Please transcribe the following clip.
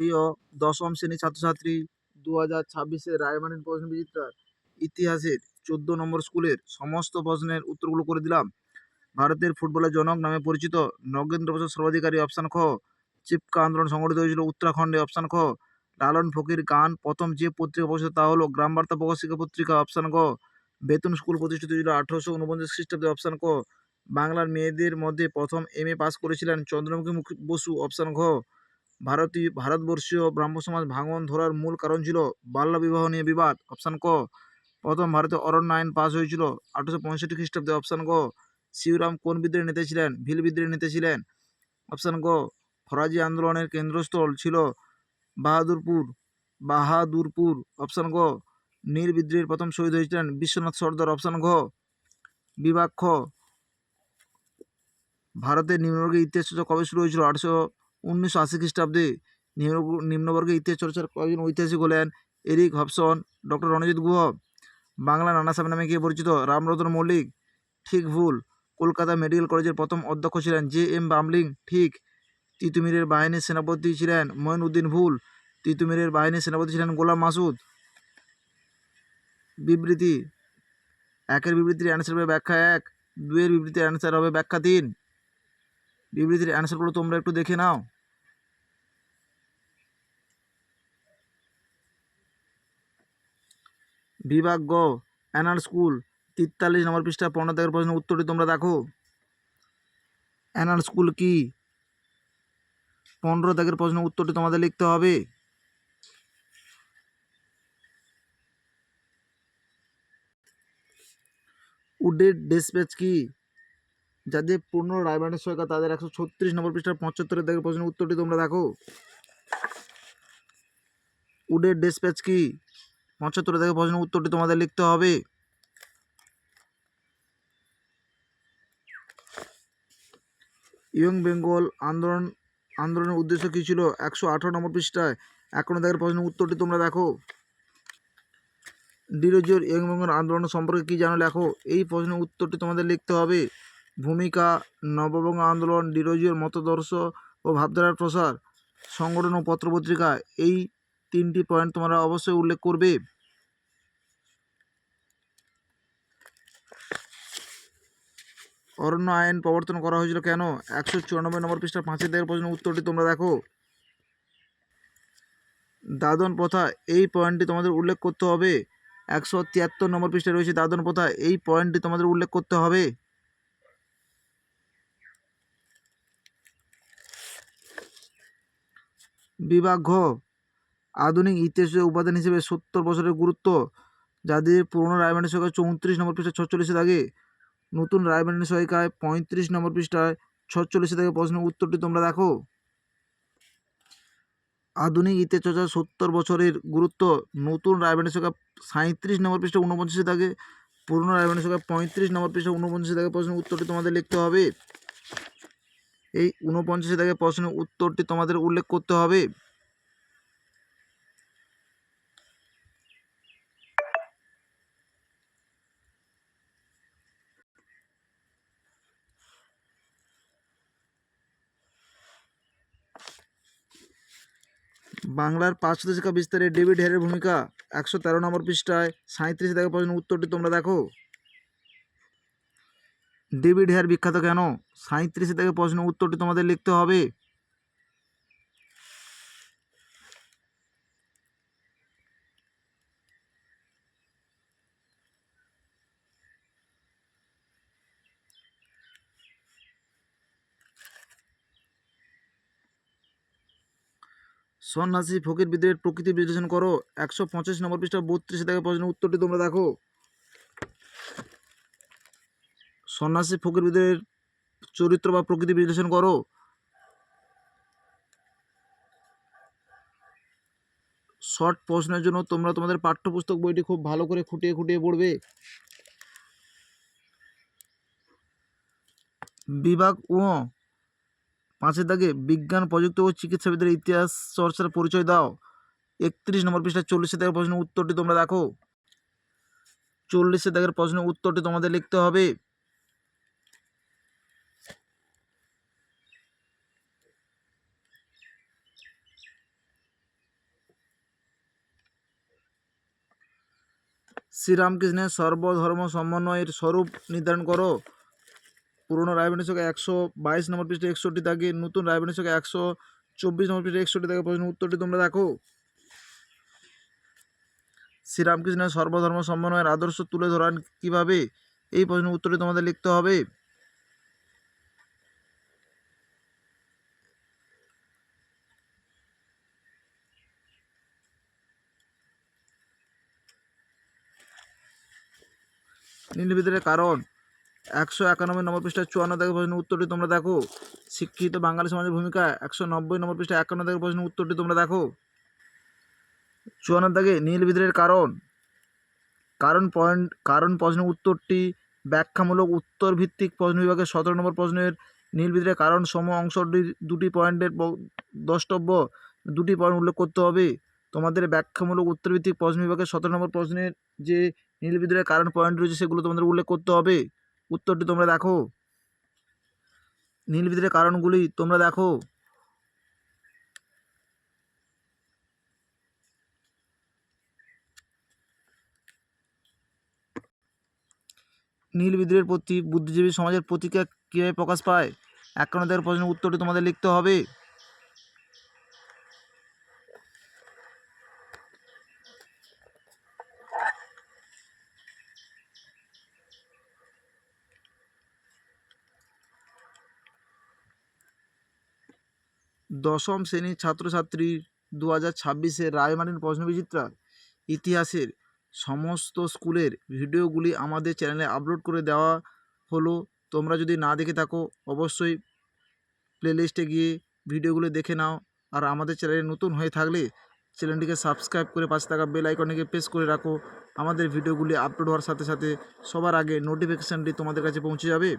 প্রিয় দশম শ্রেণির ছাত্রছাত্রী দু হাজার ছাব্বিশের রায়মানের প্রশ্ন বিচিত্রার ইতিহাসের চোদ্দ নম্বর স্কুলের সমস্ত প্রশ্নের উত্তরগুলো করে দিলাম। ভারতের ফুটবলের জনক নামে পরিচিত নগেন্দ্র প্রসাদ সর্বাধিকারী অপশান খ, চিপকা আন্দোলন সংগঠিত হয়েছিল উত্তরাখণ্ডে অপশান খ, লালন ফকির গান প্রথম যে পত্রিকা প্রকাশিত তা হলো গ্রাম বার্তা প্রকাশিকা পত্রিকা অপশান ক বেতন স্কুল প্রতিষ্ঠিত হয়েছিল আঠারোশো উনপঞ্চাশ খ্রিস্টাব্দে অপশান ক, বাংলার মেয়েদের মধ্যে প্রথম এম এ পাস করেছিলেন চন্দ্রমুখী মুখ বসু অপশান ঘ ভারতীয় ভারতবর্ষীয় ব্রাহ্ম সমাজ ভাঙন ধরার মূল কারণ ছিল বাল্যবিবাহ নিয়ে বিবাদ অপশান ক। প্রথম ভারতে অরণ্য আইন পাস হয়েছিল, আঠারোশো পঁয়ষট্টি খ্রিস্টাব্দে অপশান গ শিবরাম কোন বিদ্রোহের নেতা ছিলেন? ভিল বিদ্রোহের নেতা ছিলেন। অপশান গ ফরাজি আন্দোলনের কেন্দ্রস্থল ছিল বাহাদুরপুর বাহাদুরপুর। অপশান গ নীল বিদ্রোহের প্রথম শহীদ হয়েছিলেন বিশ্বনাথ সর্দার। অপশান ঘ। বিভাগ খ। ভারতের নিম্নবর্গের ইতিহাস কবে শুরু হয়েছিল? আটশো উনিশশো আশি খ্রিস্টাব্দে নিম্ন নিম্নবর্গের ইতিহাস চর্চার কয়েকজন ঐতিহাসিক হলেন Eric Hobsbawm, doctor Ranajit Guha. Bangla Nana Sahib নামে গিয়ে পরিচিত? রামরতন মল্লিক। ঠিক ভুল। কলকাতা মেডিকেল কলেজের প্রথম অধ্যক্ষ ছিলেন জে এম বামলিং। ঠিক। তিতুমিরের বাহিনীর সেনাপতি ছিলেন মঈনুদ্দিন ভুল। তিতুমিরের বাহিনীর সেনাপতি ছিলেন গোলাম মাসুদ। বিবৃতি। একের বিবৃতির অ্যান্সার হবে ব্যাখ্যা এক দুয়ের বিবৃতির অ্যান্সার হবে ব্যাখ্যা তিন। বিবৃতির অ্যান্সারগুলো তোমরা একটু দেখে নাও। বিভাগ গ, অ্যানাল স্কুল তেতাল্লিশ নম্বর পৃষ্ঠা পনেরো দাগের প্রশ্নের উত্তরটি তোমরা দেখো। অ্যানাল স্কুল কি? পনেরো দাগের প্রশ্নের উত্তরটি তোমাদের লিখতে হবে। উডের ডেসপ্যাচ কি? যাদের পূর্ণ রায়বানের সরকার তাদের একশো ছত্রিশ নম্বর পৃষ্ঠার পঁচাত্তরের দাগের প্রশ্নের উত্তরটি তোমরা দেখো। উডের ডেসপ্যাচ কি? পঁচাত্তরের দাগের প্রশ্নের উত্তরটি তোমাদের লিখতে হবে। ইয়ং বেঙ্গল আন্দোলন, আন্দোলনের উদ্দেশ্য কী ছিল? একশো আঠারো নম্বর পৃষ্ঠায় এখনও দাগের প্রশ্নের উত্তরটি তোমরা দেখো। ডিরোজিওর ইয়ং বেঙ্গল আন্দোলন সম্পর্কে কী জানো লেখো? এই প্রশ্নের উত্তরটি তোমাদের লিখতে হবে। ভূমিকা, নববঙ্গ আন্দোলন ডিরোজিওর মতাদর্শ ও ভাবধারার প্রসার, সংগঠন ও পত্রপত্রিকা এই তিনটি পয়েন্ট তোমরা অবশ্যই উল্লেখ করবে। অরণ্য আইন প্রবর্তন করা হয়েছিল কেন? একশো চুরানব্বই নম্বর পৃষ্ঠার পাঁচের দেড় প্রশ্নের উত্তরটি তোমরা দেখো। দাদন প্রথা, এই পয়েন্টটি তোমাদের উল্লেখ করতে হবে। একশো তিয়াত্তর নম্বর পৃষ্ঠায় রয়েছে দাদন প্রথা, এই পয়েন্টটি তোমাদের উল্লেখ করতে হবে। বিভাগ আধুনিক ইতিহাসের উপাদান হিসেবে সত্তর বছরের গুরুত্ব। যাদের পুরনো রায়মানের সরকার চৌত্রিশ নম্বর পৃষ্ঠা ছচল্লিশে দাগে নতুন রায়বাহিনী সহায়িকায় পঁয়ত্রিশ নম্বর পৃষ্ঠায় ছচল্লিশে থেকে প্রশ্নের উত্তরটি তোমরা দেখো। আধুনিক ইতিহাস চর্চা সত্তর বছরের গুরুত্ব। নতুন রায়বাহিনী সহায়িকা সাঁত্রিশ নম্বর পৃষ্ঠা ঊনপঞ্চাশে দাগে পুরনো রায়বাহিনী সহায়িকা পঁয়ত্রিশ নম্বর পৃষ্ঠা ঊনপঞ্চাশে দাগে প্রশ্নের উত্তরটি তোমাদের লিখতে হবে। এই ঊনপঞ্চাশে দাগে প্রশ্নের উত্তরটি তোমাদের উল্লেখ করতে হবে। বাংলার পাঁচশো শিক্ষা বিস্তারে ডেভিড হেয়ারের ভূমিকা একশো তেরো নম্বর পৃষ্ঠায় সাঁত্রিশে থেকে প্রশ্ন উত্তরটি তোমরা দেখো। ডেভিড হেয়ার বিখ্যাত কেন? সাঁত্রিশে থেকে প্রশ্ন উত্তরটি তোমাদের লিখতে হবে। সন্ন্যাসী ফকির বিদ্রোহের প্রকৃতি বিশ্লেষণ করো। একশো পঁচিশ নম্বর পৃষ্ঠা, বত্রিশে থেকে প্রশ্নের উত্তরটি তোমরা দেখো। সন্ন্যাসী ফকির বিদ্রোহের চরিত্র বা প্রকৃতি বিশ্লেষণ করো। শর্ট প্রশ্নের জন্য তোমরা তোমাদের পাঠ্যপুস্তক বইটি খুব ভালো করে খুঁটিয়ে খুঁটিয়ে পড়বে। বিভাগ ও পাঁচের দাগে বিজ্ঞান, প্রযুক্তি ও চিকিৎসাবিদের ইতিহাস চর্চার পরিচয় দাও। একত্রিশ নম্বর পৃষ্ঠায় চল্লিশে দাগের প্রশ্নের উত্তরটি তোমরা দেখো। চল্লিশে দাগের প্রশ্নের উত্তরটি তোমাদের লিখতে হবে। শ্রীরামকৃষ্ণের সর্বধর্ম সমন্বয়ের স্বরূপ নির্ধারণ করো। পুরনো রায়বাণী একশো বাইশ নম্বর পৃষ্ঠে একষট্টি থাকে নতুন রায়বাণী একশো চব্বিশ নম্বর পৃষ্ঠে একষট্টি থাকে প্রশ্ন উত্তরটি তোমরা দেখো। শ্রীরামকৃষ্ণের সর্বধর্ম সমন্বয়ের আদর্শ তুলে ধরান কীভাবে? এই প্রশ্নের উত্তরটি তোমাদের লিখতে হবে। নীলবিদ্রের কারণ। একশো একানব্বই নম্বর পৃষ্ঠায় চুয়ান্ন থেকে প্রশ্নের উত্তরটি তোমরা দেখো। শিক্ষিত বাঙালি সমাজের ভূমিকা, একশো নব্বই নম্বর পৃষ্ঠায় একান্ন থেকে প্রশ্নের উত্তরটি তোমরা দেখো। চুয়ান্ন থেকে নীলবিদ্রের কারণ। কারণ পয়েন্ট, কারণ প্রশ্নের উত্তরটি ব্যাখ্যামূলক উত্তর ভিত্তিক প্রশ্ন বিভাগের সতেরো নম্বর প্রশ্নের নীলবিদ্রের কারণ সম অংশটি দুটি পয়েন্টের দ্রষ্টব্য। দুটি পয়েন্ট উল্লেখ করতে হবে। তোমাদের ব্যাখ্যামূলক উত্তর ভিত্তিক প্রশ্ন বিভাগের সতেরো নম্বর প্রশ্নের যে নীলবিদ্রের কারণ পয়েন্ট রয়েছে সেগুলো তোমাদের উল্লেখ করতে হবে। উত্তরটি তোমরা দেখো। নীলবিদ্রের কারণগুলি তোমরা দেখো। নীল বিদ্রোহের প্রতি বুদ্ধিজীবী সমাজের প্রতিক্রিয়া কীভাবে প্রকাশ পায়? একান্ন প্রশ্নের উত্তরটি তোমাদের লিখতে হবে। দশম শ্রেণির ছাত্রছাত্রী দু হাজার ছাব্বিশে রায়মারিন প্রশ্নবিচিত্রার ইতিহাসের সমস্ত স্কুলের ভিডিওগুলি আমাদের চ্যানেলে আপলোড করে দেওয়া হলো। তোমরা যদি না দেখে থাকো, অবশ্যই প্লেলিস্টে গিয়ে ভিডিওগুলো দেখে নাও। আর আমাদের চ্যানেলে নতুন হয়ে থাকলে চ্যানেলটিকে সাবস্ক্রাইব করে পাশে থাকা বেল আইকনটিকে প্রেস করে রাখো। আমাদের ভিডিওগুলি আপলোড হওয়ার সাথে সাথে সবার আগে নোটিফিকেশানটি তোমাদের কাছে পৌঁছে যাবে।